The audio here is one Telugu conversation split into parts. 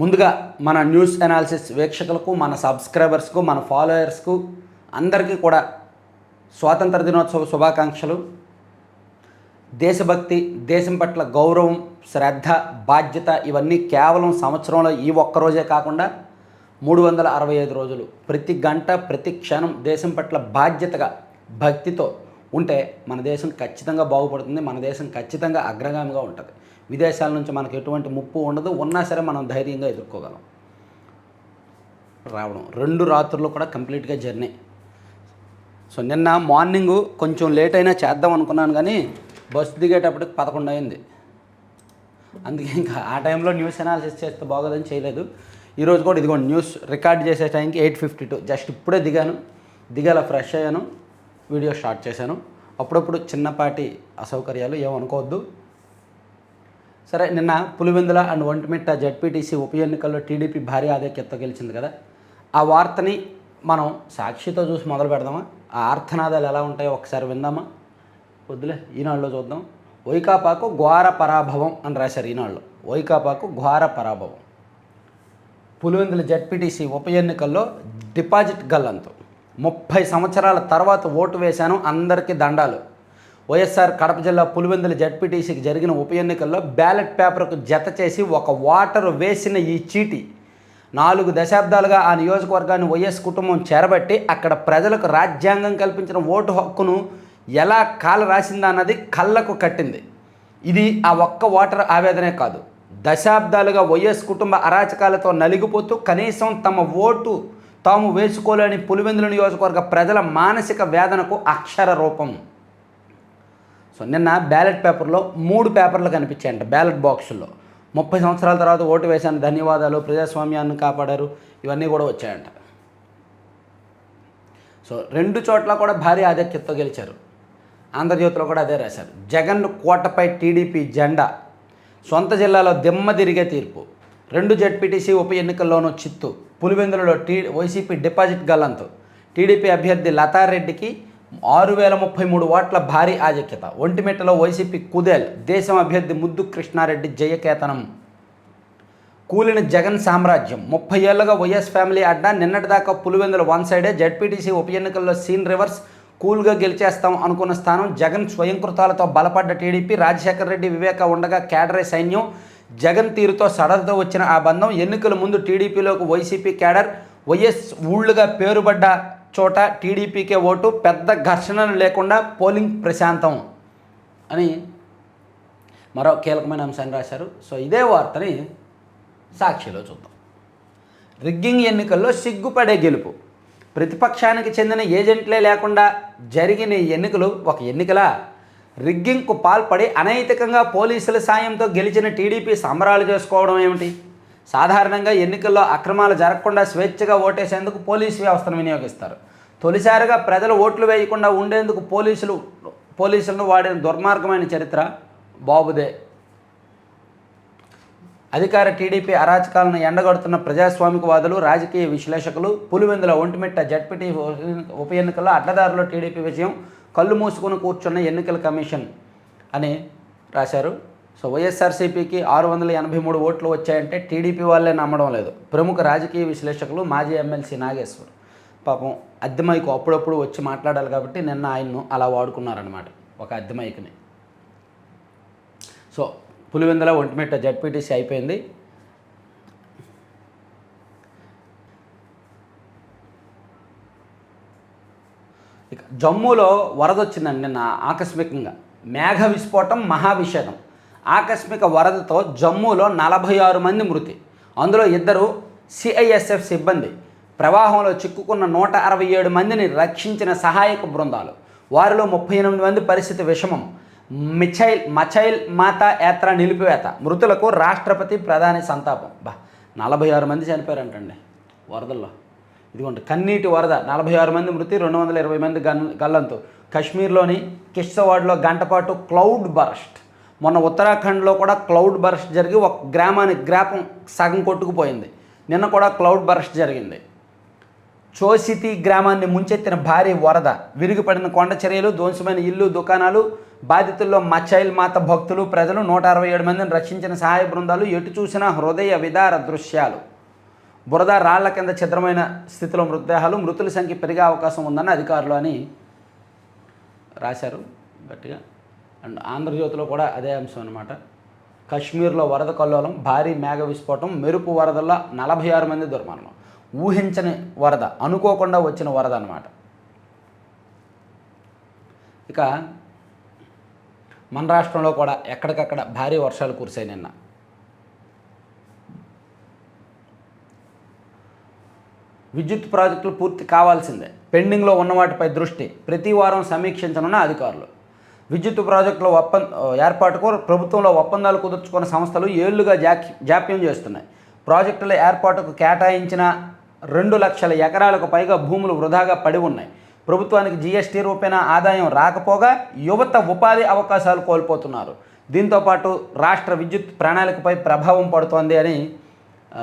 ముందుగా మన న్యూస్ అనాలిసిస్ వీక్షకులకు మన సబ్స్క్రైబర్స్కు మన ఫాలోయర్స్కు అందరికీ కూడా స్వాతంత్ర దినోత్సవ శుభాకాంక్షలు. దేశభక్తి దేశం పట్ల గౌరవం శ్రద్ధ బాధ్యత ఇవన్నీ కేవలం సంవత్సరంలో ఈ ఒక్కరోజే కాకుండా మూడు వందల అరవై ఐదు రోజులు ప్రతి గంట ప్రతి క్షణం దేశం పట్ల బాధ్యతగా భక్తితో ఉంటే మన దేశం ఖచ్చితంగా బాగుపడుతుంది మన దేశం ఖచ్చితంగా అగ్రగామిగా ఉంటుంది. విదేశాల నుంచి మనకు ఎటువంటి ముప్పు ఉండదు. ఉన్నా సరే మనం ధైర్యంగా ఎదుర్కోగలం. రావడం. రెండు రాత్రులు కూడా కంప్లీట్గా జర్నీ. సో నిన్న మార్నింగ్ కొంచెం లేట్ అయినా చేద్దాం అనుకున్నాను కానీ బస్సు దిగేటప్పటికి పదకొండు అయింది. అందుకే ఇంకా ఆ టైంలో న్యూస్ అనాలిసిస్ చేస్తే బాగోదని చేయలేదు. ఈరోజు కూడా ఇదిగోండి న్యూస్ రికార్డ్ చేసే టైంకి ఎయిట్ ఫిఫ్టీ టూ. జస్ట్ ఇప్పుడే దిగాను. దిగాల ఫ్రెష్ అయ్యాను. వీడియో స్టార్ట్ చేశాను. అప్పుడప్పుడు చిన్నపాటి అసౌకర్యాలు ఏమనుకోవద్దు. సరే నిన్న పులివెందుల అండ్ ఒంటిమిట్ట జడ్పీటీసీ ఉప ఎన్నికల్లో టీడీపీ భారీ ఆధిక్యతతో గెలిచింది కదా. ఆ వార్తని మనం సాక్షితో చూసి మొదలు పెడదామా? ఆ ఆర్థనాదాలు ఎలా ఉంటాయో ఒకసారి విందామా? వద్దులే ఈనాడులో చూద్దాం. వైకాపాకు ఘోర పరాభవం అని రాశారు ఈనాడులో. వైకాపాకు ఘోర పరాభవం. పులివెందుల జడ్పీటీసీ ఉప ఎన్నికల్లో డిపాజిట్ గల్లంతో. ముప్పై సంవత్సరాల తర్వాత ఓటు వేశాను అందరికీ దండాలు. వైఎస్ఆర్ కడప జిల్లా పులివెందుల జడ్పీటీసీకి జరిగిన ఉప ఎన్నికల్లో బ్యాలెట్ పేపర్కు జత చేసి ఒక వాటర్ వేసిన ఈ చీటి. నాలుగు దశాబ్దాలుగా ఆ నియోజకవర్గాన్ని వైఎస్ కుటుంబం చేరబట్టి అక్కడ ప్రజలకు రాజ్యాంగం కల్పించిన ఓటు హక్కును ఎలా కాల రాసిందా అన్నది కళ్ళకు కట్టింది. ఇది ఆ ఒక్క ఓటర్ ఆవేదనే కాదు. దశాబ్దాలుగా వైఎస్ కుటుంబ అరాచకాలతో నలిగిపోతూ కనీసం తమ ఓటు తాము వేసుకోలేని పులివెందుల నియోజకవర్గ ప్రజల మానసిక వేదనకు అక్షర రూపం. సో నిన్న బ్యాలెట్ పేపర్లో మూడు పేపర్లు కనిపించాయంట బ్యాలెట్ బాక్సుల్లో. ముప్పై సంవత్సరాల తర్వాత ఓటు వేశాను ధన్యవాదాలు ప్రజాస్వామ్యాన్ని కాపాడారు ఇవన్నీ కూడా వచ్చాయంట. సో రెండు చోట్ల కూడా భారీ ఆధిక్యతతో గెలిచారు. ఆంధ్రజ్యోతిలో కూడా అదే రాశారు. జగన్ కోటపై టీడీపీ జెండా సొంత జిల్లాలో దిమ్మ తిరిగే తీర్పు రెండు జడ్పీటీసీ ఉప ఎన్నికల్లోనూ చిత్తు పులివెందులలో టీ వైసీపీ డిపాజిట్ గల్లంతో టీడీపీ అభ్యర్థి లతారెడ్డికి ఆరు వేల ముప్పై మూడు ఓట్ల భారీ ఆధిక్యత. ఒంటిమిట్టలో వైసీపీ కుదేల్ దేశం అభ్యర్థి ముద్దు కృష్ణారెడ్డి జయకేతనం. కూలిన జగన్ సామ్రాజ్యం. ముప్పై ఏళ్ళుగా వైఎస్ ఫ్యామిలీ అడ్డా నిన్నటిదాకా పులివెందుల వన్ సైడే జడ్పీటీసీ ఉప ఎన్నికల్లో సీన్ రివర్స్ కూల్గా గెలిచేస్తాం అనుకున్న స్థానం జగన్ స్వయంకృతాలతో బలపడ్డ టీడీపీ రాజశేఖర రెడ్డి వివేక ఉండగా కేడరే సైన్యం. జగన్ తీరుతో సడలతో వచ్చిన ఆ బంధం. ఎన్నికల ముందు టీడీపీలోకి వైసీపీ కేడర్ వైఎస్ ఊళ్ళుగా పేరుబడ్డ చోట టీడీపీకే ఓటు పెద్ద ఘర్షణలు లేకుండా పోలింగ్ ప్రశాంతం అని మరో కీలకమైన అంశాన్ని రాశారు. సో ఇదే వార్తని సాక్షిలో చూద్దాం. రిగ్గింగ్ ఎన్నికల్లో సిగ్గుపడే గెలుపు. ప్రతిపక్షానికి చెందిన ఏజెంట్లే లేకుండా జరిగిన ఎన్నికలు ఒక ఎన్నికలా. రిగ్గింగ్కు పాల్పడి అనైతికంగా పోలీసుల సాయంతో గెలిచిన టీడీపీ సంబరాలు చేసుకోవడం ఏమిటి? సాధారణంగా ఎన్నికల్లో అక్రమాలు జరగకుండా స్వేచ్ఛగా ఓటేసేందుకు పోలీసు వ్యవస్థను వినియోగిస్తారు. తొలిసారిగా ప్రజలు ఓట్లు వేయకుండా ఉండేందుకు పోలీసులు పోలీసులను వాడిన దుర్మార్గమైన చరిత్ర బాబుదే. అధికార టీడీపీ అరాచకాలను ఎండగడుతున్న ప్రజాస్వామికవాదులు రాజకీయ విశ్లేషకులు పులివెందుల ఒంటిమిట్ట జడ్పీటీ ఉప ఎన్నికల్లో అడ్డదారులో టీడీపీ విజయం కళ్ళు మూసుకుని కూర్చున్న ఎన్నికల కమిషన్ అని రాశారు. సో వైఎస్ఆర్సీపీకి ఆరు వందల ఎనభై మూడు ఓట్లు వచ్చాయంటే టీడీపీ వాళ్ళే నమ్మడం లేదు. ప్రముఖ రాజకీయ విశ్లేషకులు మాజీ ఎమ్మెల్సీ నాగేశ్వర్ పాపం అద్దెమైకు అప్పుడప్పుడు వచ్చి మాట్లాడాలి కాబట్టి నిన్న ఆయన్ను అలా వాడుకున్నారనమాట ఒక అద్దెమైకుని. సో పులివెందుల ఒంటిమిట్ట జడ్పీటీసీ అయిపోయింది. ఇక జమ్మూలో వరద వచ్చిందండి నిన్న ఆకస్మికంగా. మేఘ విస్ఫోటం మహావిషేదం ఆకస్మిక వరదతో జమ్మూలో నలభై ఆరు మంది మృతి. అందులో ఇద్దరు సిఐఎస్ఎఫ్ సిబ్బంది. ప్రవాహంలో చిక్కుకున్న నూట అరవై ఏడు మందిని రక్షించిన సహాయక బృందాలు. వారిలో ముప్పై ఎనిమిది మంది పరిస్థితి విషమం. మిచైల్ మచైల్ మాతా యాత్ర నిలిపివేత. మృతులకు రాష్ట్రపతి ప్రధాని సంతాపం. బా నలభై ఆరు మంది చనిపోయారంటండి వరదల్లో. ఇదిగోండి కన్నీటి వరద. నలభై ఆరు మంది మృతి రెండు వందల ఇరవై మంది గన్ గల్లంతు. కశ్మీర్లోని కిష్తవాడ్లో గంటపాటు క్లౌడ్ బర్స్ట్. మొన్న ఉత్తరాఖండ్లో కూడా క్లౌడ్ బర్స్ట్ జరిగి ఒక గ్రామానికి గ్రాపం సగం కొట్టుకుపోయింది. నిన్న కూడా క్లౌడ్ బర్స్ట్ జరిగింది. చోసితి గ్రామాన్ని ముంచెత్తిన భారీ వరద విరిగిపడిన కొండ చర్యలు ధ్వంసమైన ఇల్లు దుకాణాలు బాధితుల్లో మచ్చైల్ మాత భక్తులు ప్రజలు నూట అరవై ఏడు మందిని రక్షించిన సహాయ బృందాలు ఎటు చూసినా హృదయ విదార దృశ్యాలు. బురద రాళ్ళ కింద ఛిద్రమైన స్థితిలో మృతదేహాలు మృతుల సంఖ్య పెరిగే అవకాశం ఉందని అధికారులు అని రాశారు. గట్టిగా అండ్ ఆంధ్రజ్యోతిలో కూడా అదే అంశం అనమాట కశ్మీర్లో వరద కల్లోలం భారీ మేఘ విస్ఫోటం మెరుపు వరదల్లో నలభై ఆరు మంది దుర్మరణం. ఊహించని వరద అనుకోకుండా వచ్చిన వరద అనమాట ఇక మన రాష్ట్రంలో కూడా ఎక్కడికక్కడ భారీ వర్షాలు కురిశాయి నిన్న. విద్యుత్ ప్రాజెక్టులు పూర్తి కావాల్సిందే. పెండింగ్లో ఉన్న వాటిపై దృష్టి. ప్రతి వారం సమీక్షించనున్న అధికారులు. విద్యుత్ ప్రాజెక్టుల ఒప్పంద ఏర్పాటుకు ప్రభుత్వంలో ఒప్పందాలు కుదుర్చుకున్న సంస్థలు ఏళ్ళుగా జాక్ జాప్యం చేస్తున్నాయి. ప్రాజెక్టుల ఏర్పాటుకు కేటాయించిన రెండు లక్షల ఎకరాలకు పైగా భూములు వృధాగా పడి ఉన్నాయి. ప్రభుత్వానికి జీఎస్టీ రూపేణా ఆదాయం రాకపోగా యువత ఉపాధి అవకాశాలు కోల్పోతున్నారు. దీంతోపాటు రాష్ట్ర విద్యుత్ ప్రణాళికపై ప్రభావం పడుతోంది అని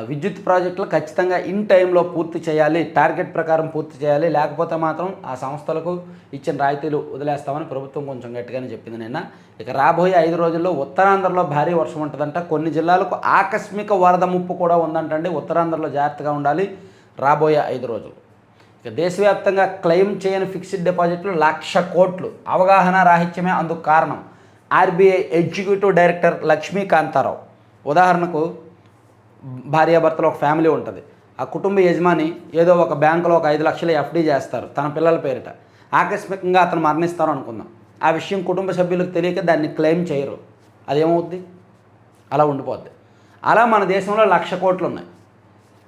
విద్యుత్ ప్రాజెక్టులు ఖచ్చితంగా ఇన్ టైంలో పూర్తి చేయాలి టార్గెట్ ప్రకారం పూర్తి చేయాలి. లేకపోతే మాత్రం ఆ సంస్థలకు ఇచ్చిన రాయితీలు వదిలేస్తామని ప్రభుత్వం కొంచెం గట్టిగానే చెప్పింది నిన్న. ఇక రాబోయే ఐదు రోజుల్లో ఉత్తరాంధ్రలో భారీ వర్షం ఉంటుందంట. కొన్ని జిల్లాలకు ఆకస్మిక వరద ముప్పు కూడా ఉందంటండి. ఉత్తరాంధ్రలో జాగ్రత్తగా ఉండాలి రాబోయే ఐదు రోజులు. ఇక దేశవ్యాప్తంగా క్లెయిమ్ చేయని ఫిక్స్డ్ డిపాజిట్లు లక్ష కోట్లు. అవగాహన రాహిత్యమే అందుకు కారణం. RBI executive director Lakshmikantha Rao. ఉదాహరణకు భార్యాభర్తలు ఒక ఫ్యామిలీ ఉంటుంది. ఆ కుటుంబ యజమాని ఏదో ఒక బ్యాంకులో ఒక ఐదు లక్షలు ఎఫ్డీ చేస్తారు తన పిల్లల పేరిట. ఆకస్మికంగా అతను మరణిస్తారు అనుకుందాం. ఆ విషయం కుటుంబ సభ్యులకు తెలియక దాన్ని క్లెయిమ్ చేయరు. అదేమవుద్ది? అలా ఉండిపోద్ది. అలా మన దేశంలో లక్ష కోట్లు ఉన్నాయి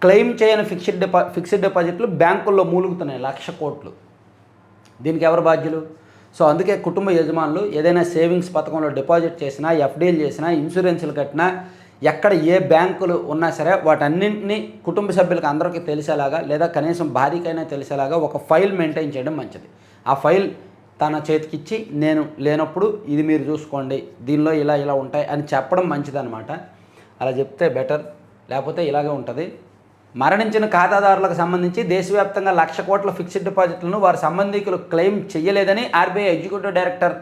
క్లెయిమ్ చేయని ఫిక్స్డ్ డిపా ఫిక్స్డ్ డిపాజిట్లు బ్యాంకుల్లో మూలుగుతున్నాయి లక్ష కోట్లు. దీనికి ఎవరు బాధ్యులు? సో అందుకే కుటుంబ యజమానులు ఏదైనా సేవింగ్స్ పథకంలో డిపాజిట్ చేసినా ఎఫ్డీలు చేసినా ఇన్సూరెన్స్లు కట్టినా ఎక్కడ ఏ బ్యాంకులు ఉన్నా సరే వాటన్నింటినీ కుటుంబ సభ్యులకు అందరికీ తెలిసేలాగా లేదా కనీసం భార్యకైనా తెలిసేలాగా ఒక ఫైల్ మెయింటైన్ చేయడం మంచిది. ఆ ఫైల్ తన చేతికిచ్చి నేను లేనప్పుడు ఇది మీరు చూసుకోండి దీనిలో ఇలా ఇలా ఉంటాయి అని చెప్పడం మంచిదన్నమాట. అలా చెప్తే బెటర్. లేకపోతే ఇలాగే ఉంటుంది. మరణించిన ఖాతాదారులకు సంబంధించి దేశవ్యాప్తంగా లక్ష కోట్ల ఫిక్స్డ్ డిపాజిట్లను వారి సంబంధికులు క్లెయిమ్ చేయలేదని RBI executive director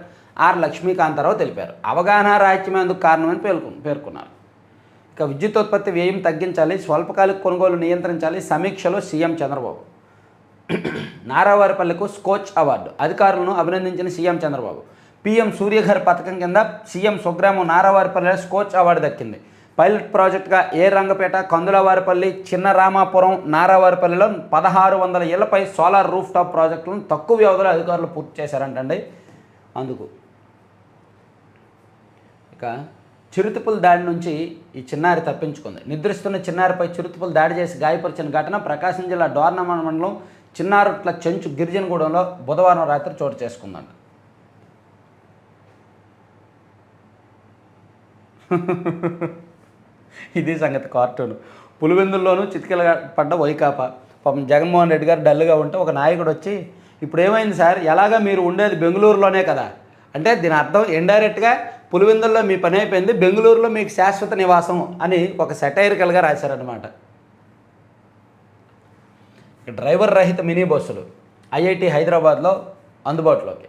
R Lakshmikantha Rao తెలిపారు. అవగాహన రాహిత్యమే అందుకు కారణమని పేర్కొన్నారు. ఇక విద్యుత్ ఉత్పత్తి వ్యయం తగ్గించాలి స్వల్పకాలిక కొనుగోలు నియంత్రించాలి సమీక్షలో సీఎం చంద్రబాబు. నారావారిపల్లెకు స్కోచ్ అవార్డు. అధికారులను అభినందించిన సీఎం చంద్రబాబు. పీఎం సూర్యఘర్ పథకం కింద సీఎం స్వగ్రామం నారావారిపల్లె స్కోచ్ అవార్డు దక్కింది. పైలట్ ప్రాజెక్టుగా ఏ రంగపేట కందులవారిపల్లి చిన్న రామాపురం నారావారిపల్లిలో పదహారు వందల ఇళ్ళపై సోలార్ రూఫ్ టాప్ ప్రాజెక్టులను తక్కువ వ్యవధిలో అధికారులు పూర్తి చేశారంటండి. అందుకు ఇక చిరుతపుల దాడి నుంచి ఈ చిన్నారి తప్పించుకుంది. నిద్రిస్తున్న చిన్నారిపై చిరుతపులు దాడి చేసి గాయపరిచిన ఘటన ప్రకాశం జిల్లా డోర్నమాన మండలం చిన్నారుట్ల చెంచు గిరిజనగూడెంలో బుధవారం రాత్రి చోటు చేసుకుందంట. ఇది సంగతి కార్టూన్. పులివెందుల్లోనూ చితికిల పడ్డ వైకాపా. పాపం జగన్మోహన్ రెడ్డి గారు డల్గా ఉంటే ఒక నాయకుడు వచ్చి ఇప్పుడు ఏమైంది సార్? ఎలాగా మీరు ఉండేది బెంగళూరులోనే కదా? అంటే దీని అర్థం ఇండైరెక్ట్గా పులివెందుల్లో మీ పని అయిపోయింది బెంగళూరులో మీకు శాశ్వత నివాసం అని ఒక సెటైరికల్గా రాశారనమాట డ్రైవర్ రహిత మినీ బస్సులు ఐఐటి హైదరాబాద్లో అందుబాటులోకి.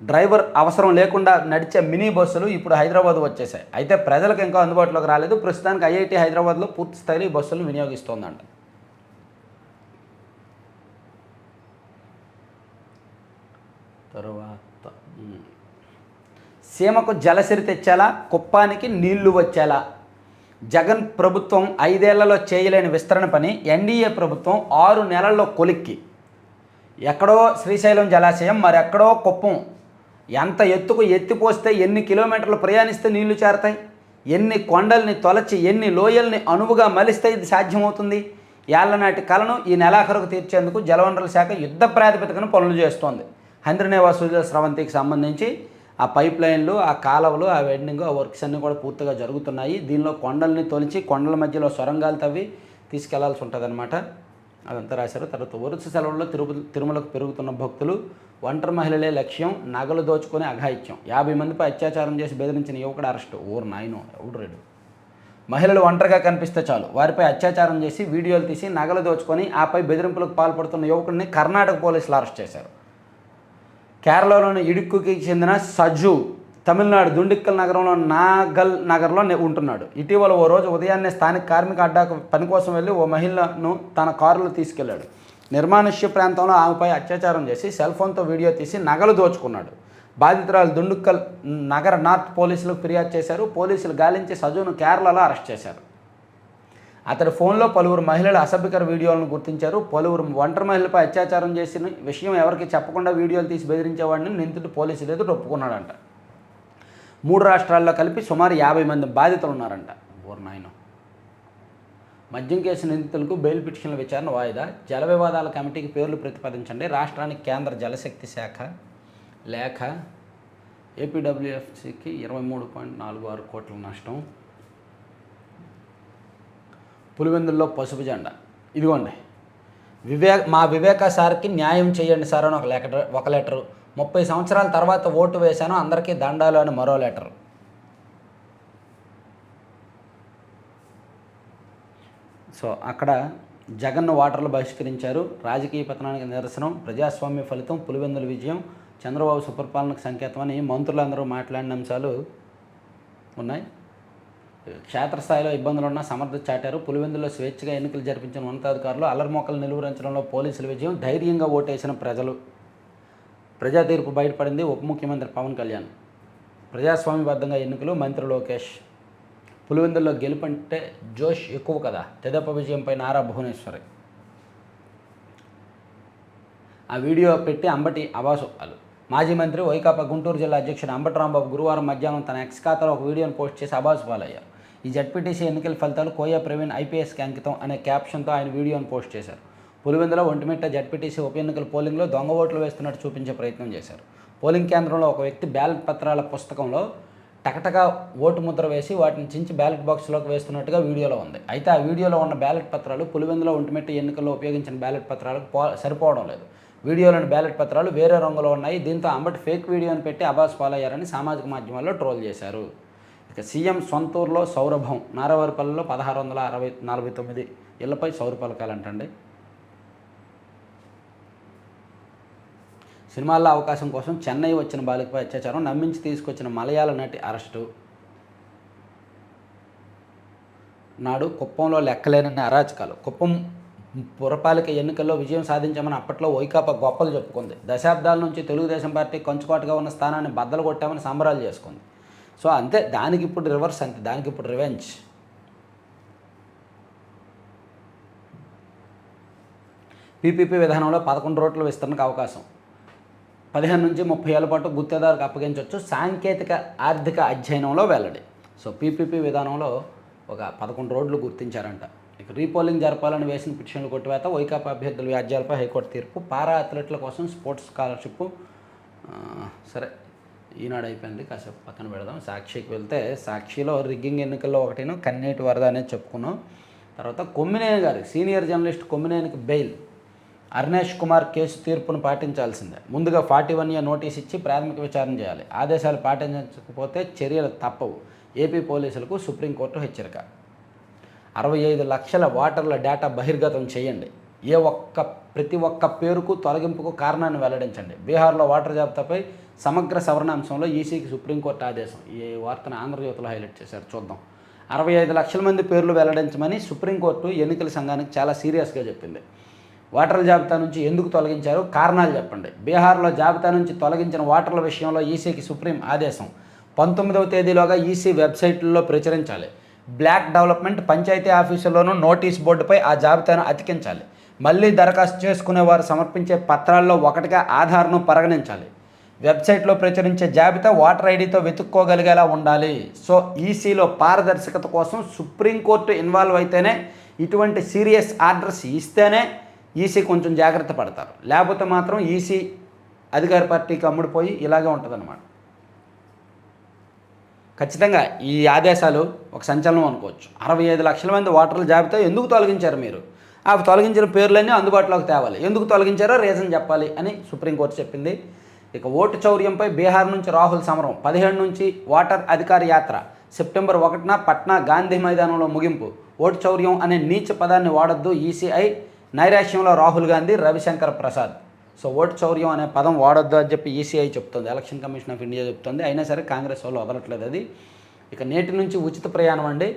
డ్రైవర్ అవసరం లేకుండా నడిచే మినీ బస్సులు ఇప్పుడు హైదరాబాద్ వచ్చేసాయి. అయితే ప్రజలకు ఇంకా అందుబాటులోకి రాలేదు. ప్రస్తుతానికి ఐఐటి హైదరాబాద్లో పూర్తి స్థాయిలో ఈ బస్సులను వినియోగిస్తోందంట. తరువాత సీమకు జలసిరి తెచ్చేలా కుప్పానికి నీళ్ళు వచ్చేలా. జగన్ ప్రభుత్వం ఐదేళ్ళలో చేయలేని విస్తరణ పని ఎన్డీఏ ప్రభుత్వం ఆరు నెలల్లో కొలిక్కి. ఎక్కడో శ్రీశైలం జలాశయం మరెక్కడో కుప్పం. ఎంత ఎత్తుకు ఎత్తిపోస్తే ఎన్ని కిలోమీటర్లు ప్రయాణిస్తే నీళ్ళు చేరతాయి? ఎన్ని కొండల్ని తొలచి ఎన్ని లోయల్ని అనువుగా మలిస్తే ఇది సాధ్యమవుతుంది? ఏళ్ళనాటి కలను ఈ నెలాఖరుకు తీర్చేందుకు జలవనరుల శాఖ యుద్ధ ప్రాతిపదికన పనులు చేస్తోంది. హంద్రనేవా సూర్య స్రవంతికి సంబంధించి ఆ పైప్ లైన్లు ఆ కాలువలు ఆ వెండింగ్ ఆ వర్క్స్ అన్నీ కూడా పూర్తిగా జరుగుతున్నాయి. దీనిలో కొండల్ని తొలిచి కొండల మధ్యలో సొరంగాలు తవ్వి తీసుకెళ్ళాల్సి ఉంటుందన్నమాట. అదంతా రాశారు. తర్వాత వరుస సెలవుల్లో తిరుపతి తిరుమలకు పెరుగుతున్న భక్తులు ఒంటరి మహిళలే లక్ష్యం నగలు దోచుకొని అఘాయిత్యం. యాభై మందిపై అత్యాచారం చేసి బెదిరించిన యువకుడు అరెస్టు. ఊరు నాయను ఎవడు రెడు? మహిళలు ఒంటరిగా కనిపిస్తే చాలు. వారిపై అత్యాచారం చేసి వీడియోలు తీసి నగలు దోచుకొని ఆపై బెదిరింపులకు పాల్పడుతున్న యువకుడిని కర్ణాటక పోలీసులు అరెస్ట్ చేశారు. కేరళలోని ఇడుక్కుకి చెందిన సజు తమిళనాడు దుండిక్కల్ నగరంలో నాగల్ నగర్లో ఉంటున్నాడు. ఇటీవల ఓ రోజు ఉదయాన్నే స్థానిక కార్మిక అడ్డాకు పని కోసం వెళ్ళి ఓ మహిళను తన కారులో తీసుకెళ్ళాడు. నిర్మానుష్య ప్రాంతంలో ఆమెపై అత్యాచారం చేసి సెల్ ఫోన్తో వీడియో తీసి నగలు దోచుకున్నాడు. బాధితురాలు దుండుక్కల్ నగర నార్త్ పోలీసులకు ఫిర్యాదు చేశారు. పోలీసులు గాలించి సజును కేరళలో అరెస్ట్ చేశారు. అతడి ఫోన్లో పలువురు మహిళలు అసభ్యకర వీడియోలను గుర్తించారు. పలువురు ఒంటరి మహిళలపై అత్యాచారం చేసిన విషయం ఎవరికి చెప్పకుండా వీడియోలు తీసి బెదిరించేవాడిని. నిందితుడు పోలీసులు ఎదురు ఒప్పుకున్నాడంట. మూడు రాష్ట్రాల్లో కలిపి సుమారు యాభై మంది బాధితులు ఉన్నారంట. నాయన. మద్యం కేసు నిందితులకు బెయిల్ పిటిషన్ల విచారణ వాయిదా. జల వివాదాల కమిటీకి పేర్లు ప్రతిపాదించండి. రాష్ట్రానికి కేంద్ర జలశక్తి శాఖ లేఖ. ఏపీడబ్ల్యూఎఫ్సికి ఇరవై మూడు పాయింట్ నాలుగు ఆరు కోట్ల నష్టం. పులివెందుల్లో పసుపు జెండా. ఇదిగోండి. వివేక్ మా వివేక సార్కి న్యాయం చేయండి సార్ అని ఒక లెటర్ ఒక లెటరు. ముప్పై సంవత్సరాల తర్వాత ఓటు వేశాను అందరికీ దండాలు అని మరో లెటర్. సో అక్కడ జగన్ను వాటర్లు బహిష్కరించారు. రాజకీయ పతనానికి నిదర్శనం ప్రజాస్వామ్య ఫలితం పులివెందుల విజయం చంద్రబాబు సుపరిపాలనకు సంకేతం అని మంత్రులందరూ మాట్లాడిన అంశాలు ఉన్నాయి. క్షేత్రస్థాయిలో ఇబ్బందులున్నా సమర్థ చాటారు. పులివెందులో స్వేచ్ఛగా ఎన్నికలు జరిపించిన ఉన్నతాధికారులు అల్లరిమోకలు నిలువరించడంలో పోలీసుల విజయం ధైర్యంగా ఓటేసిన ప్రజలు. ప్రజా తీర్పు బయటపడింది ఉప ముఖ్యమంత్రి పవన్ కళ్యాణ్. ప్రజాస్వామ్యబద్ధంగా ఎన్నికలు మంత్రి లోకేష్. పులివెందుల్లో గెలుపంటే జోష్ ఎక్కువ కదా తెదప విజయంపై నారా భువనేశ్వరి. ఆ వీడియో పెట్టి అంబటి అవాసోపాలు మాజీ మంత్రి వైకాపా గుంటూరు జిల్లా అధ్యక్షుడు అంబటి రాంబాబు గురువారం మధ్యాహ్నం తన ఎక్స్ ఖాతాలో ఒక వీడియోను పోస్ట్ చేసి అబాసు పాలయ్యారు. ఈ జడ్పీటీసీ ఎన్నికల ఫలితాలు కోయా ప్రవీణ్ ఐపీఎస్కి అంకితం అనే క్యాప్షన్తో ఆయన వీడియోను పోస్ట్ చేశారు. పులివెందులో ఒంటిమిట్ట జడ్పీటీసీ ఉప ఎన్నికల పోలింగ్లో దొంగ ఓట్లు వేస్తున్నట్టు చూపించే ప్రయత్నం చేశారు. పోలింగ్ కేంద్రంలో ఒక వ్యక్తి బ్యాలెట్ పత్రాల పుస్తకంలో టకటగా ఓటు ముద్ర వేసి వాటిని చించి బ్యాలెట్ బాక్స్లోకి వేస్తున్నట్టుగా వీడియోలో ఉంది. అయితే ఆ వీడియోలో ఉన్న బ్యాలెట్ పత్రాలు పులివెందులో ఒంటిమిట్ట ఎన్నికల్లో ఉపయోగించిన బ్యాలెట్ పత్రాలకు పో సరిపోవడం లేదు. వీడియోలోని బ్యాలెట్ పత్రాలు వేరే రంగులో ఉన్నాయి. దీంతో అంబటి ఫేక్ వీడియోని పెట్టి అబాస్ పాలయ్యారని సామాజిక మాధ్యమాల్లో ట్రోల్ చేశారు. ఇక సీఎం సొంతూరులో సౌరభం నారవారిపల్లిలో పదహారు వందల అరవై నలభై తొమ్మిది ఇళ్ళపై సౌర పలకాలంటండి. సినిమాల్లో అవకాశం కోసం చెన్నై వచ్చిన బాలికపై అత్యాచారం నమ్మించి తీసుకొచ్చిన మలయాళ నటి అరెస్టు. నాడు కుప్పంలో లెక్కలేనన్ని అరాచకాలు. కుప్పం పురపాలిక ఎన్నికల్లో విజయం సాధించామని అప్పట్లో వైకాపా గొప్పలు చెప్పుకుంది. దశాబ్దాల నుంచి తెలుగుదేశం పార్టీ కంచుకోటగా ఉన్న స్థానాన్ని బద్దలు కొట్టామని సంబరాలు చేసుకుంది. సో అంతే దానికి ఇప్పుడు రివర్స్ అంతే దానికి ఇప్పుడు రివెంజ్ పీపీపీ విధానంలో పదకొండు రోడ్ల విస్తరణకు అవకాశం. పదిహేను నుంచి ముప్పై ఏళ్ళ పాటు గుత్తేదారుకు అప్పగించవచ్చు సాంకేతిక ఆర్థిక అధ్యయనంలో వెల్లడి. సో పీపీపీ విధానంలో ఒక పదకొండు రోడ్లు గుర్తించారంట. ఇక రీపోలింగ్ జరపాలని వేసిన పిటిషన్లు కొట్టివేత వైకాపా అభ్యర్థుల వ్యాజ్యాలపై హైకోర్టు తీర్పు పారా అథ్లెట్ల కోసం స్పోర్ట్స్ స్కాలర్షిప్ సరే. ఈనాడు అయిపోయింది కాసేపు పక్కన పెడదాం. సాక్షికి వెళ్తే సాక్షిలో రిగ్గింగ్ ఎన్నికల్లో ఒకటిను. కన్నీటి వరద అనేది చెప్పుకున్నాం. తర్వాత కొమ్మినేని గారి సీనియర్ జర్నలిస్ట్ కొమ్మినేనికి బెయిల్. అర్నేష్ కుమార్ కేసు తీర్పును పాటించాల్సిందే. ముందుగా ఫార్టీ వన్ ఇయర్ నోటీస్ ఇచ్చి ప్రాథమిక విచారణ చేయాలి. ఆదేశాలు పాటించకపోతే చర్యలు తప్పవు. ఏపీ పోలీసులకు సుప్రీంకోర్టు హెచ్చరిక. అరవై ఐదు లక్షల ఓటర్ల డేటా బహిర్గతం చేయండి. ఏ ఒక్క ప్రతి ఒక్క పేరుకు తొలగింపుకు కారణాన్ని వెల్లడించండి. బీహార్లో ఓటర్ జాబితాపై సమగ్ర సవరణ అంశంలో ఈసీకి సుప్రీంకోర్టు ఆదేశం. ఈ వార్తను ఆంధ్రజ్యోతిలో హైలైట్ చేశారు. చూద్దాం. అరవై ఐదు లక్షల మంది పేర్లు వెల్లడించమని సుప్రీంకోర్టు ఎన్నికల సంఘానికి చాలా సీరియస్గా చెప్పింది. ఓటర్ల జాబితా నుంచి ఎందుకు తొలగించారు? కారణాలు చెప్పండి. బీహార్లో జాబితా నుంచి తొలగించిన ఓటర్ల విషయంలో ఈసీకి సుప్రీం ఆదేశం. పంతొమ్మిదవ తేదీలోగా ఈసీ వెబ్సైట్లలో ప్రచురించాలి. బ్లాక్ డెవలప్మెంట్ పంచాయతీ ఆఫీసుల్లోనూ నోటీస్ బోర్డుపై ఆ జాబితాను అతికించాలి. మళ్ళీ దరఖాస్తు చేసుకునే వారు సమర్పించే పత్రాల్లో ఒకటిగా ఆధార్ను పరిగణించాలి. వెబ్సైట్లో ప్రచురించే జాబితా ఓటర్ ఐడితో వెతుక్కోగలిగేలా ఉండాలి. సో ఈసీలో పారదర్శకత కోసం సుప్రీంకోర్టు ఇన్వాల్వ్ అయితేనే ఇటువంటి సీరియస్ ఆర్డర్స్ ఇస్తేనే ఈసీ కొంచెం జాగ్రత్త పడతారు. లేకపోతే మాత్రం ఈసీ అధికార పార్టీకి అమ్ముడిపోయి ఇలాగే ఉంటుందన్నమాట. ఖచ్చితంగా ఈ ఆదేశాలు ఒక సంచలనం అనుకోవచ్చు. అరవై ఐదు లక్షల మంది ఓటర్ల జాబితా ఎందుకు తొలగించారు మీరు? ఆ తొలగించిన పేర్లన్నీ అందుబాటులోకి తేవాలి. ఎందుకు తొలగించారో రీజన్ చెప్పాలి అని సుప్రీంకోర్టు చెప్పింది. ఇక ఓటు చౌర్యంపై బీహార్ నుంచి రాహుల్ సమరం పదిహేడు నుంచి ఓటర్ అధికార యాత్ర సెప్టెంబర్ ఒకటిన పట్నా గాంధీ మైదానంలో ముగింపు ఓటు చౌర్యం అనే నీచ పదాన్ని వాడొద్దు ఈసీఐ నైరాశ్యంలో రాహుల్ గాంధీ రవిశంకర్ ప్రసాద్. సో ఓటు చౌర్యం అనే పదం వాడొద్దు అని చెప్పి ఈసీఐ చెప్తుంది. ఎలక్షన్ కమిషన్ ఆఫ్ ఇండియా చెప్తుంది. అయినా సరే కాంగ్రెస్ వాళ్ళు వదలట్లేదు అది. ఇక నేటి నుంచి ఉచిత ప్రయాణం అండి.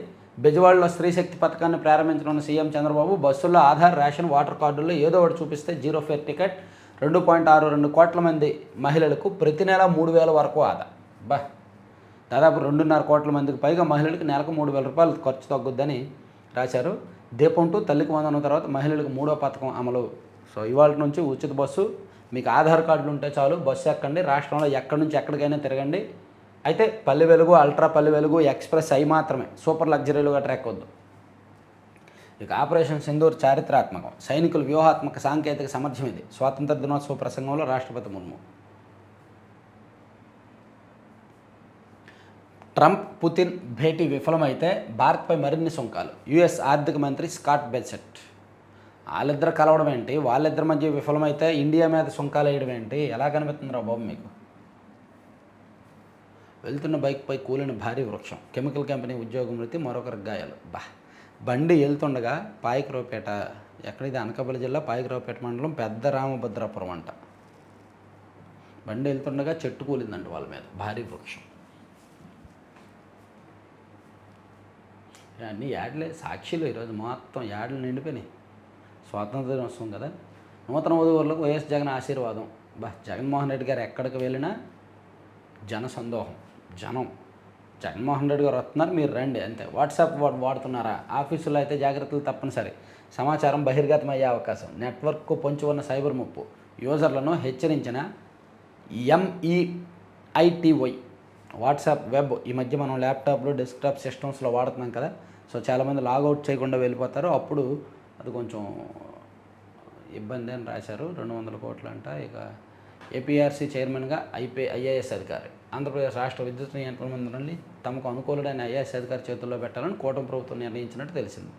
బెజవాడలో స్త్రీశక్తి పథకాన్ని ప్రారంభించనున్న సీఎం చంద్రబాబు బస్సుల్లో ఆధార్ రేషన్ వాటర్ కార్డుల్లో ఏదో ఒకటి చూపిస్తే జీరో ఫేర్ టికెట్ రెండు పాయింట్ ఆరు రెండు కోట్ల మంది మహిళలకు ప్రతి నెల మూడు వేల వరకు ఆదా. బా దాదాపు రెండున్నర కోట్ల మందికి పైగా మహిళలకు నెలకు మూడు వేల రూపాయలు ఖర్చు తగ్గుద్దని రాశారు. దీపం టూ తల్లికి వందనం తర్వాత మహిళలకు మూడో పథకం అమలు. సో ఇవాళ నుంచి ఉచిత బస్సు మీకు ఆధార్ కార్డులు ఉంటే చాలు బస్సు ఎక్కండి రాష్ట్రంలో ఎక్కడి నుంచి ఎక్కడికైనా తిరగండి. అయితే పల్లె వెలుగు అల్ట్రా పల్లె వెలుగు ఎక్స్ప్రెస్ అయి మాత్రమే. సూపర్ లగ్జరీలుగా ట్రాక్ వద్దు. ఇక ఆపరేషన్ సింధూర్ చారిత్రాత్మకం. సైనికుల వ్యూహాత్మక సాంకేతిక సామర్థ్యం ఇది. స్వాతంత్ర దినోత్సవ ప్రసంగంలో రాష్ట్రపతి ముర్ము. ట్రంప్ పుతిన్ భేటీ విఫలమైతే భారత్పై మరిన్ని సుంకాలు. యుఎస్ ఆర్థిక మంత్రి స్కాట్ బెసెట్ వాళ్ళిద్దరు కలవడం ఏంటి వాళ్ళిద్దరి మధ్య విఫలమైతే ఇండియా మీద సుంకాలు వేయడం ఏంటి ఎలా కనిపిస్తుందిరా బాబు మీకు? వెళ్తున్న బైక్పై కూలిన భారీ వృక్షం. కెమికల్ కంపెనీ ఉద్యోగం మృతి మరొకరికి గాయాలు బా బండి వెళ్తుండగా పాయకరావుపేట ఎక్కడిది అనకాపల్లి జిల్లా పాయకరావుపేట మండలం పెద్ద రామభద్రాపురం అంట. బండి వెళ్తుండగా చెట్టు కూలిందంట వాళ్ళ మీద భారీ వృక్షం. అన్నీ యాడ్లే సాక్షిలు ఈరోజు మొత్తం యాడ్లు నిండిపోయినాయి. స్వాతంత్ర దినోత్సవం కదా. నూతన వధువులకు వైఎస్ జగన్ ఆశీర్వాదం. బా జగన్మోహన్ రెడ్డి గారు ఎక్కడికి వెళ్ళినా జన సందోహం. జనం. జగన్మోహన్ రెడ్డి గారు వస్తున్నారు మీరు రండి అంతే. వాట్సాప్ వాడుతున్నారా? ఆఫీసులో అయితే జాగ్రత్తలు తప్పనిసరి. సమాచారం బహిర్గతం అయ్యే అవకాశం. నెట్వర్క్కు పొంచి ఉన్న సైబర్ ముప్పు. యూజర్లను హెచ్చరించిన ఎంఈఐటివై వాట్సాప్ వెబ్. ఈ మధ్య మనం ల్యాప్టాప్లు డెస్క్టాప్ సిస్టమ్స్లో వాడుతున్నాం కదా. సో చాలామంది లాగౌట్ చేయకుండా వెళ్ళిపోతారు. అప్పుడు అది కొంచెం ఇబ్బంది అని రాశారు. రెండు వందల కోట్లు అంట ఇక ఏపీఆర్సీ చైర్మన్గా ఐపీ ఐఏఎస్ అధికారి. ఆంధ్రప్రదేశ్ రాష్ట్ర విద్యుత్ నియంత్రణ మండలిని తమకు అనుకూలుడైన ఐఏఎస్ అధికారి చేతుల్లో పెట్టాలని కూటమి ప్రభుత్వం నిర్ణయించినట్టు తెలిసింది.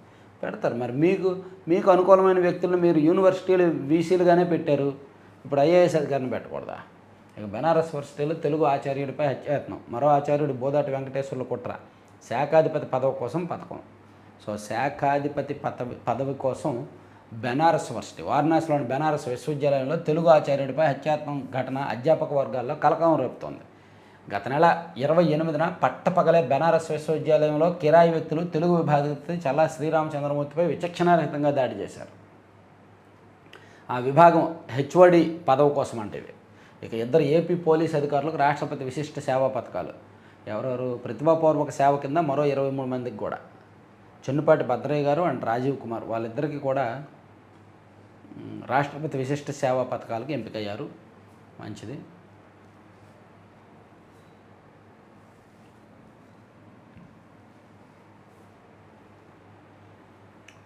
పెడతారు. మరి మీకు మీకు అనుకూలమైన వ్యక్తులను మీరు యూనివర్సిటీలు వీసీలుగానే పెట్టారు. ఇప్పుడు ఐఏఎస్ అధికారిని పెట్టకూడదా? ఇక బెనారస్ వర్సిటీలో తెలుగు ఆచార్యుడిపై హత్యాయత్నం. మరో ఆచార్యుడు బోదాటి వెంకటేశ్వర్ల కుట్ర. శాఖాధిపతి పదవి కోసం పథకం. సో శాఖాధిపతి పదవి పదవి కోసం బెనారస్ వర్సిటీ వారణాసిలోని బెనారస్ విశ్వవిద్యాలయంలో తెలుగు ఆచార్యుడిపై హత్యాత్మక ఘటన అధ్యాపక వర్గాల్లో కలకం రేపుతోంది. గత నెల ఇరవై ఎనిమిదిన పట్టపగలే బెనారస్ విశ్వవిద్యాలయంలో కిరాయి వ్యక్తులు తెలుగు విభాగతి చల్లా శ్రీరామచంద్రమూర్తిపై విచక్షణారహితంగా దాడి చేశారు. ఆ విభాగం హెచ్ఓడి పదవి కోసం అంటే ఇవి ఇక ఇద్దరు ఏపీ పోలీస్ అధికారులకు రాష్ట్రపతి విశిష్ట సేవా పథకాలు. ఎవరెవరు ప్రతిభాపూర్వక సేవ కింద మరో ఇరవై మూడు మందికి కూడా. చెన్నుపాటి భద్రయ్య గారు అండ్ రాజీవ్ కుమార్ వాళ్ళిద్దరికీ కూడా రాష్ట్రపతి విశిష్ట సేవా పథకాలకు ఎంపికయ్యారు. మంచిది.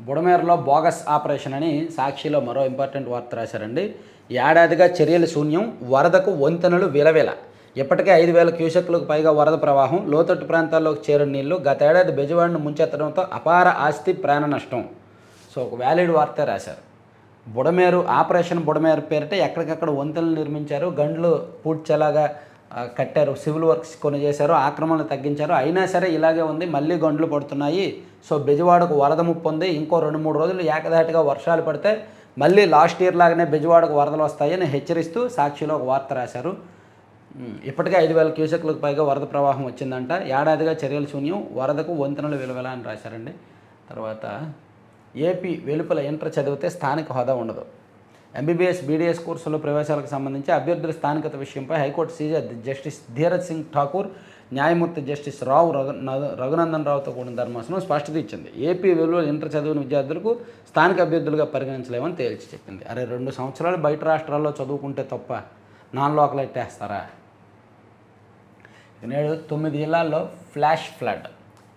బుడమేరలో బోగస్ ఆపరేషన్ అని సాక్షిలో మరో ఇంపార్టెంట్ వార్త రాశారండి. ఏడాదిగా చర్యలు శూన్యం వరదకు వంతెనలు విలవిల. ఇప్పటికే ఐదు వేల క్యూసెక్లకు పైగా వరద ప్రవాహం లోతట్టు ప్రాంతాల్లోకి చేరిన నీళ్ళు గతేడాది బెజవాడను ముంచెత్తడంతో అపార ఆస్తి ప్రాణ నష్టం. సో ఒక వ్యాలిడ్ వార్తే రాశారు. బుడమేరు ఆపరేషన్ బుడమేరు పేరిట ఎక్కడికక్కడ వంతెనలు నిర్మించారు. గండ్లు పూడ్చేలాగా కట్టారు సివిల్ వర్క్స్ కొన్ని చేశారు ఆక్రమణలు తగ్గించారు. అయినా సరే ఇలాగే ఉంది మళ్ళీ గండ్లు పడుతున్నాయి. సో బెజవాడకు వరద ముప్పు ఉంది. ఇంకో రెండు మూడు రోజులు ఏకధాటిగా వర్షాలు పడితే మళ్ళీ లాస్ట్ ఇయర్ లాగానే బెజవాడకు వరదలు వస్తాయని హెచ్చరిస్తూ సాక్షిలో ఒక వార్త రాశారు. ఇప్పటికే ఐదు వేల క్యూసెక్లకు పైగా వరద ప్రవాహం వచ్చిందంట. ఏడాదిగా చర్యలు శూన్యం వరదకు వంతెనలు విలువల అని రాశారండి. తర్వాత ఏపీ వెలుపల ఇంటర్ చదివితే స్థానిక హోదా ఉండదు. ఎంబీబీఎస్ బీడీఎస్ కోర్సుల్లో ప్రవేశాలకు సంబంధించి అభ్యర్థుల స్థానికత విషయంపై హైకోర్టు సీజర్ జస్టిస్ ధీరజ్ సింగ్ ఠాకూర్ న్యాయమూర్తి జస్టిస్ రావు న- రఘునందన్ రావుతో కూడిన ధర్మాసనం స్పష్టత ఇచ్చింది. ఏపీ వెలువల ఇంటర్ చదివిన విద్యార్థులకు స్థానిక అభ్యర్థులుగా పరిగణించలేమని తేల్చి చెప్పింది. అరే రెండు సంవత్సరాలు బయట రాష్ట్రాల్లో చదువుకుంటే తప్ప నాన్ లోకల్ ఎట్టేస్తారా? నేడు తొమ్మిది జిల్లాల్లో ఫ్లాష్ ఫ్లడ్.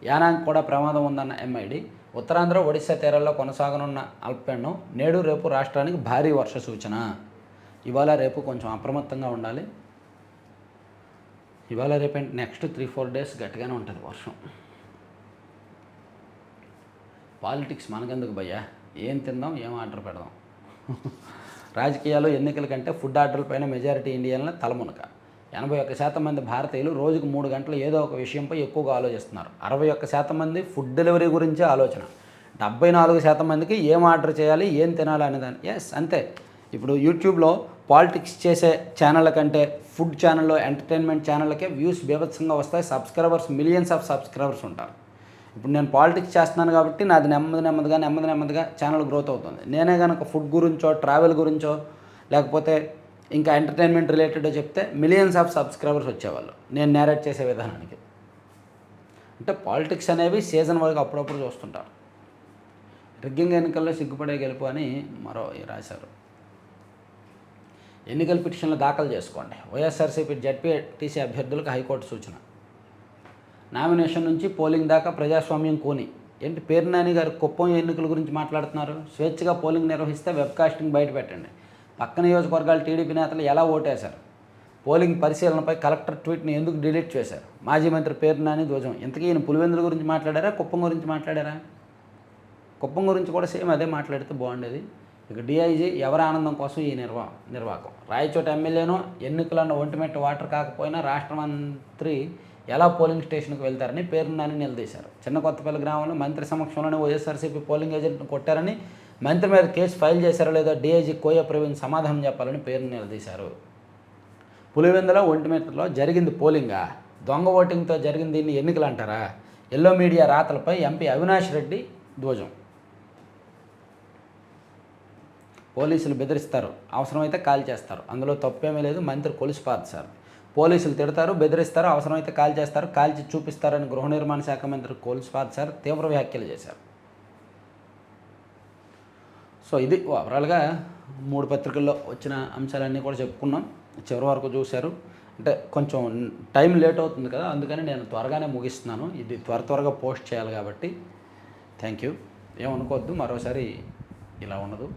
యానానికి కూడా ప్రమాదం ఉందన్న ఎంఐడి ఉత్తరాంధ్ర ఒడిశా తీరాల్లో కొనసాగనున్న అల్పపీడనం నేడు రేపు రాష్ట్రానికి భారీ వర్ష సూచన. ఇవాళ రేపు కొంచెం అప్రమత్తంగా ఉండాలి. ఇవాళ రేపు నెక్స్ట్ త్రీ ఫోర్ డేస్ గట్టిగానే ఉంటుంది వర్షం. పాలిటిక్స్ మనకెందుకు భయ్యా? ఏం తిందాం ఏం ఆర్డర్ పెడదాం? రాజకీయాలు ఎన్నికల కంటే ఫుడ్ ఆర్డర్ల పైన మెజారిటీ ఇండియన్ల తలమునక. ఎనభై ఒక్క శాతం మంది భారతీయులు రోజుకు మూడు గంటలు ఏదో ఒక విషయంపై ఎక్కువగా ఆలోచిస్తున్నారు. అరవై ఒక్క శాతం మంది ఫుడ్ డెలివరీ గురించే ఆలోచన. డెబ్బై నాలుగు శాతం మందికి ఏం ఆర్డర్ చేయాలి ఏం తినాలి అనేదాన్ని ఎస్ అంతే. ఇప్పుడు యూట్యూబ్లో పాలిటిక్స్ చేసే ఛానళ్ళ కంటే ఫుడ్ ఛానల్లో ఎంటర్టైన్మెంట్ ఛానళ్ళకే వ్యూస్ బీభత్సంగా వస్తాయి. సబ్స్క్రైబర్స్ మిలియన్స్ ఆఫ్ సబ్స్క్రైబర్స్ ఉంటారు. ఇప్పుడు నేను పాలిటిక్స్ చేస్తున్నాను కాబట్టి నాది నెమ్మది నెమ్మదిగా నెమ్మది నెమ్మదిగా ఛానల్ గ్రోత్ అవుతుంది. నేనే కనుక ఫుడ్ గురించో ట్రావెల్ గురించో లేకపోతే ఇంకా ఎంటర్టైన్మెంట్ రిలేటెడ్ చెప్తే మిలియన్స్ ఆఫ్ సబ్స్క్రైబర్స్ వచ్చేవాళ్ళు. నేను నేరేట్ చేసే విధానానికి. అంటే పాలిటిక్స్ అనేవి సీజన్ వరకు అప్పుడప్పుడు చూస్తుంటారు. రిగ్గింగ్ ఎన్నికల్లో సిగ్గుపడే గెలుపు అని మరో రాశారు. ఎన్నికల పిటిషన్లు దాఖలు చేసుకోండి. వైఎస్ఆర్సీపీ జడ్పీటీసీ అభ్యర్థులకు హైకోర్టు సూచన. నామినేషన్ నుంచి పోలింగ్ దాకా ప్రజాస్వామ్యం కోని. ఏంటి పేరు నాని గారు కుప్పం ఎన్నికల గురించి మాట్లాడుతున్నారు? స్వేచ్ఛగా పోలింగ్ నిర్వహిస్తే వెబ్కాస్టింగ్ బయట పెట్టండి. పక్క నియోజకవర్గాల టీడీపీ నేతలు ఎలా ఓటేశారు? పోలింగ్ పరిశీలనపై కలెక్టర్ ట్వీట్ని ఎందుకు డిలీట్ చేశారు? మాజీ మంత్రి పేరు నాని ధ్వజం. ఇంతకీ ఈయన పులివెందుల గురించి మాట్లాడారా? కుప్పం గురించి మాట్లాడారా? కుప్పం గురించి కూడా సేమ్ అదే మాట్లాడితే బాగుండేది. ఇక డిఐజీ ఎవరి ఆనందం కోసం ఈ నిర్వా నిర్వాహకం? రాయచోట ఎమ్మెల్యేను ఎన్నికలను ఒంటిమెట్ట వాటర్ కాకపోయినా రాష్ట్ర మంత్రి ఎలా పోలింగ్ స్టేషన్కి వెళ్తారని పేరు నాని నిలదీశారు. చిన్న కొత్తపల్లి గ్రామంలో మంత్రి సమక్షంలోనే వైఎస్ఆర్సీపీ పోలింగ్ ఏజెంట్ను కొట్టారని మంత్రి మీద కేసు ఫైల్ చేశారో లేదో డిఐజీ కోయ ప్రవీణ్ సమాధానం చెప్పాలని పేరు నిలదీశారు. పులివెందుల ఒంటిమిట్టలో జరిగింది పోలింగా. దొంగ ఓటింగ్తో జరిగింది దీన్ని ఎన్నికలు అంటారా? ఎల్లో మీడియా రాతలపై ఎంపీ అవినాష్ రెడ్డి ధ్వజం. పోలీసులు బెదిరిస్తారు. అవసరమైతే కాల్ చేస్తారు. అందులో తప్పేమీ లేదు. మంత్రి కొలిసిపాదు సార్. పోలీసులు తిడతారు బెదిరిస్తారు. అవసరమైతే కాల్ చేస్తారు. కాల్చి చూపిస్తారని గృహ నిర్మాణ శాఖ మంత్రి కొలిసిపాదు సార్ తీవ్ర వ్యాఖ్యలు చేశారు. సో ఇది ఓవరాల్గా మూడు పత్రికల్లో వచ్చిన అంశాలన్నీ కూడా చెప్పుకున్నాం. చివరి వరకు చూశారు. అంటే కొంచెం టైం లేట్ అవుతుంది కదా అందుకని నేను త్వరగానే ముగిస్తున్నాను. ఇది త్వర త్వరగా పోస్ట్ చేయాలి కాబట్టి. Thank you. ఏమనుకోవద్దు మరోసారి ఇలా ఉండదు.